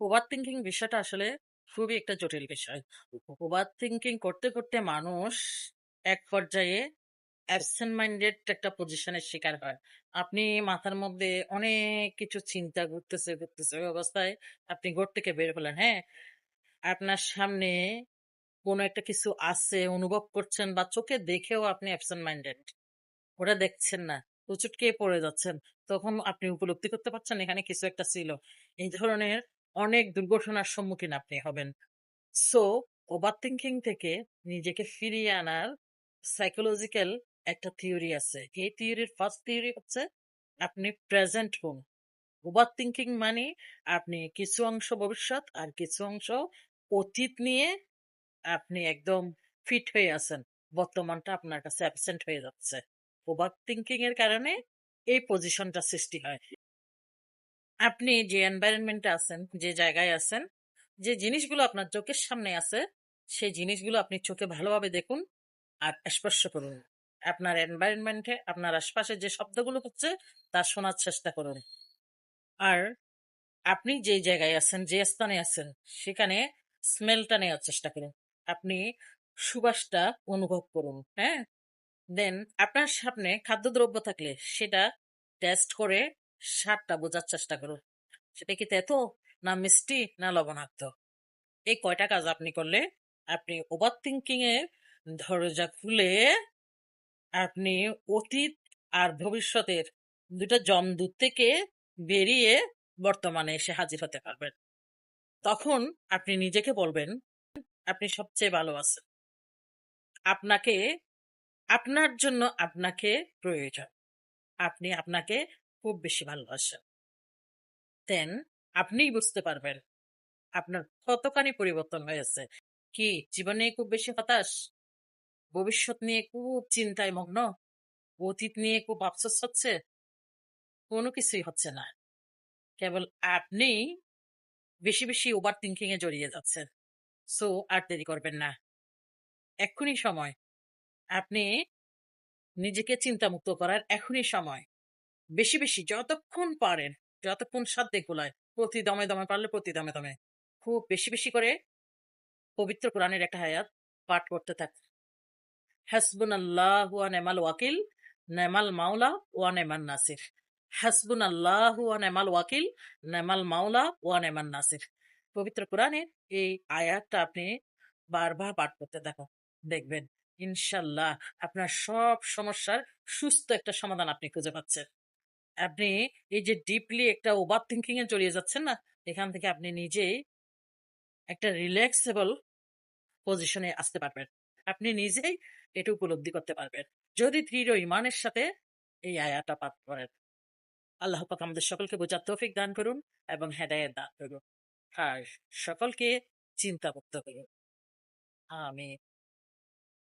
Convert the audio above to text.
Over thinking বিষয়টা আসলে খুবই একটা জটিল বিষয়। ওভার থিঙ্কিং করতে, করতে মানুষ এক পর্যায়ে অ্যাবসেন্ট মাইন্ডেড একটা পজিশনের শিকার হয়। আপনি মাথার মধ্যে অনেক কিছু চিন্তা ঘুরতেছে, ঘুরতেছে। ওই অবস্থায় আপনি ঘর থেকে বের হলেন, হ্যাঁ? আপনার সামনে কোনো একটা কিছু আছে, অনুভব করছেন বা চোখে দেখেও আপনি অ্যাবসেন্ট মাইন্ডেড। ওটা দেখছেন না। খেয়ে পড়ে যাচ্ছেন। তখন আপনি উপলব্ধি করতে পারছেন এখানে কিছু একটা ছিল। এই ধরনের অনেক দুর্ঘটনার সম্মুখীন আপনি হবেন। সো ওভার থিঙ্কিং থেকে নিজেকে ফিরিয়ে আনার সাইকোলজিক্যাল একটা থিওরি আছে। এই থিওরির ফার্স্ট থিওরি হচ্ছে, আপনি প্রেজেন্ট হোন। ওভার থিঙ্কিং মানে আপনি কিছু অংশ ভবিষ্যৎ আর কিছু অংশ অতীত নিয়ে আপনি একদম ফিট হয়ে আছেন। বর্তমানটা আপনার কাছে অ্যাবসেন্ট হয়ে যাচ্ছে। ওভার থিংকিং এর কারণে এই পজিশনটা সৃষ্টি হয়। আপনি যে এনভায়রনমেন্টে আছেন, যে জায়গায় আছেন, যে জিনিসগুলো আপনার চোখের সামনে আছে, সেই জিনিসগুলো আপনি চোখে ভালোভাবে দেখুন আর স্পর্শ করুন। আপনার এনভায়রনমেন্টে আপনার আশপাশে যে শব্দগুলো হচ্ছে তা শোনার চেষ্টা করুন। আর আপনি যে জায়গায় আছেন, যে স্থানে আছেন, সেখানে স্মেলটা নেওয়ার চেষ্টা করুন। আপনি সুবাসটা অনুভব করুন, হ্যাঁ? দেন আপনার সামনে খাদ্যদ্রব্য থাকলে সেটা টেস্ট করে স্বাদটা বোঝার চেষ্টা করুন। সেটা কি তেতো না মিষ্টি না লবণাক্ত? এই কয়টা কাজ আপনি করলে আপনি ওভার এর দরজা খুলে আপনি অতীত আর ভবিষ্যতের দুটো জমদূত থেকে বেরিয়ে বর্তমানে এসে হাজির হতে পারবেন। তখন আপনি নিজেকে বলবেন, আপনি সবচেয়ে ভালো আছেন। আপনাকে, আপনার জন্য আপনাকে প্রয়োজন। আপনি আপনাকে খুব বেশি ভালোবাসেন। দেন আপনিই বুঝতে পারবেন আপনার কতখানি পরিবর্তন হয়েছে। কি জীবন খুব বেশি হতাশ? ভবিষ্যৎ নিয়ে খুব চিন্তায় মগ্ন? অতীত নিয়ে খুব আফসোস হচ্ছে? কোনো কিছুই হচ্ছে না। কেবল আপনি বেশি, বেশি ওভার থিংকিং এ জড়িয়ে যাচ্ছেন। সো আর দেরি করবেন না। এক্ষুনি সময়। আপনি নিজেকে চিন্তামুক্ত করার এখনই সময়। বেশি, বেশি যতক্ষণ পারেন, যতক্ষণ সাধ্যে কুলায়, প্রতি দমে, দমে পারলে প্রতি দমে, দমে খুব বেশি, বেশি করে পবিত্র কোরআনের একটা আয়াত পাঠ করতে থাকুন। হাসবুনাল্লাহু ওয়া নি'মাল ওয়াকিল, নেমাল মাওলা ওয়া নেমান নাসির। হাসবুনাল্লাহু ওয়া নি'মাল ওয়াকিল, নেমাল মাওলা ওয়া নেমান নাসির। পবিত্র কোরআনের এই আয়াতটা আপনি বারবার পাঠ করতে থাকুন। দেখবেন ইনশাল্লাহ আপনার সব সমস্যার সুস্থ একটা সমাধান আপনি খুঁজে পাচ্ছেন। আপনি এই যে ডিপলি একটা ওভার এ জড়িয়ে যাচ্ছেন না? এখান থেকে আপনি নিজেই একটা রিল্যাক্সেবল পজিশনে আসতে পারবেন। আপনি নিজেই এটা উপলব্ধি করতে পারবেন। যদি দৃঢ় ইমানের সাথে এই আয়াটা পাঠ করেন। আল্লাহ পাক আমাদের সকলকে বোঝার তৌফিক দান করুন এবং হেদায়েত দান করুন। আর সকলকে চিন্তামুক্ত করুন। আমিন।